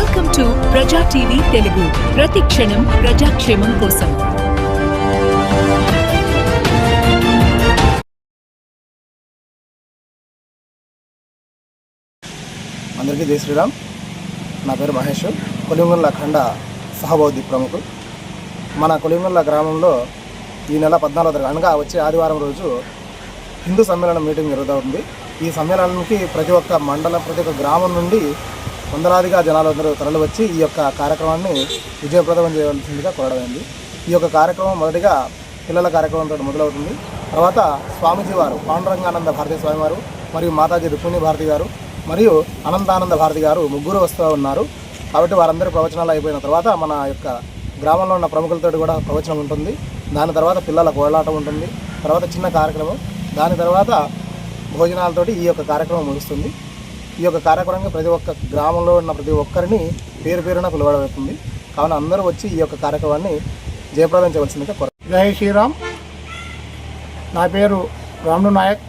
Welcome to Praja TV Telugu ప్రతి క్షణం ప్రజాక్షేమం కోసం. అందరికీ జై శ్రీరామ్. నా పేరు మహేష్. కొలింగుల ఖండ సహబౌద్ధి ప్రముఖులు. మన కొలింగుల గ్రామంలో ఈ నెల పద్నాలుగు తారీఖు అనగా వచ్చే ఆదివారం రోజు హిందూ సమ్మేళనం మీటింగ్ జరుగుతుంది ఈ సమ్మేళనానికి ప్రతి ఒక్క మండలం ప్రతి ఒక్క గ్రామం నుండి వందలాదిగా జనాలు అందరూ తరలి వచ్చి ఈ యొక్క కార్యక్రమాన్ని విజయప్రదం చేయవలసిందిగా కోరడమైంది ఈ యొక్క కార్యక్రమం మొదటిగా పిల్లల కార్యక్రమంతో మొదలవుతుంది. తర్వాత స్వామీజీ వారు పాండురంగానంద భారతీ స్వామివారు మరియు మాతాజీ రుక్మిణి భారతి గారు మరియు అనంతానంద భారతి గారు ముగ్గురు వస్తూ ఉన్నారు. కాబట్టి వారందరూ ప్రవచనాలు అయిపోయిన తర్వాత మన యొక్క గ్రామంలో ఉన్న ప్రముఖులతో కూడా ప్రవచనం ఉంటుంది. దాని తర్వాత పిల్లల కోలాటం ఉంటుంది. తర్వాత చిన్న కార్యక్రమం. దాని తర్వాత భోజనాలతోటి ఈ యొక్క కార్యక్రమం ముగుస్తుంది. ఈ యొక్క కార్యక్రమంగా ప్రతి ఒక్క గ్రామంలో ఉన్న ప్రతి ఒక్కరిని పేరు పేరున పిలువడవుతుంది కావున అందరూ వచ్చి ఈ యొక్క కార్యక్రమాన్ని జయప్రదం చేయవలసిందిగా కోరు జై శ్రీరామ్. నా పేరు రాముడు నాయక్.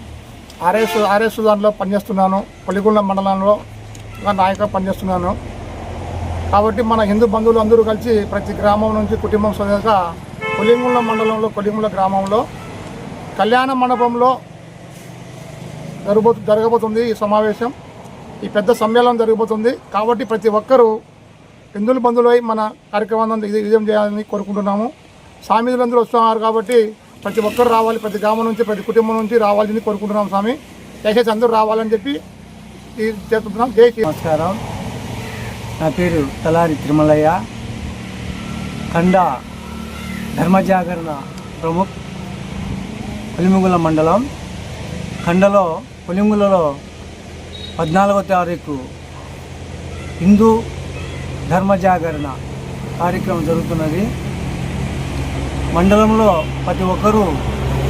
ఆర్ఎస్ ఆర్ఎస్ దాంట్లో పనిచేస్తున్నాను. పల్లిగుండ మండలంలో ఒక నాయక పనిచేస్తున్నాను. కాబట్టి మన హిందూ బంధువులు అందరూ కలిసి ప్రతి గ్రామం నుంచి కుటుంబం సదగా కొలింగుల మండలంలో కొలింగుల గ్రామంలో కళ్యాణ మండపంలో జరగబో జరగబోతుంది ఈ సమావేశం. ఈ పెద్ద సమ్మేళనం జరగబోతుంది కాబట్టి ప్రతి ఒక్కరూ హిందువుల బంధువులై మన కార్యక్రమాన్ని ఇది విజయం చేయాలని కోరుకుంటున్నాము. స్వామీజులందరూ వస్తున్నారు కాబట్టి ప్రతి ఒక్కరు రావాలి. ప్రతి గ్రామం నుంచి ప్రతి కుటుంబం నుంచి రావాలని కోరుకుంటున్నాం స్వామి. దయచేసి అందరూ రావాలని చెప్పి ఇది చేస్తున్నాం. జై నమస్కారం. నా పేరు తలారి తిరుమలయ్య. ఖండ ధర్మజాగరణ ప్రముఖ్ పులిముగుల మండలం. ఖండలో పులిముగులలో పద్నాలుగో తారీఖు హిందూ ధర్మ జాగరణ కార్యక్రమం జరుగుతున్నది. మండలంలో ప్రతి ఒక్కరూ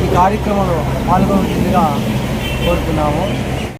ఈ కార్యక్రమంలో పాల్గొనవలసిందిగా కోరుతున్నాము.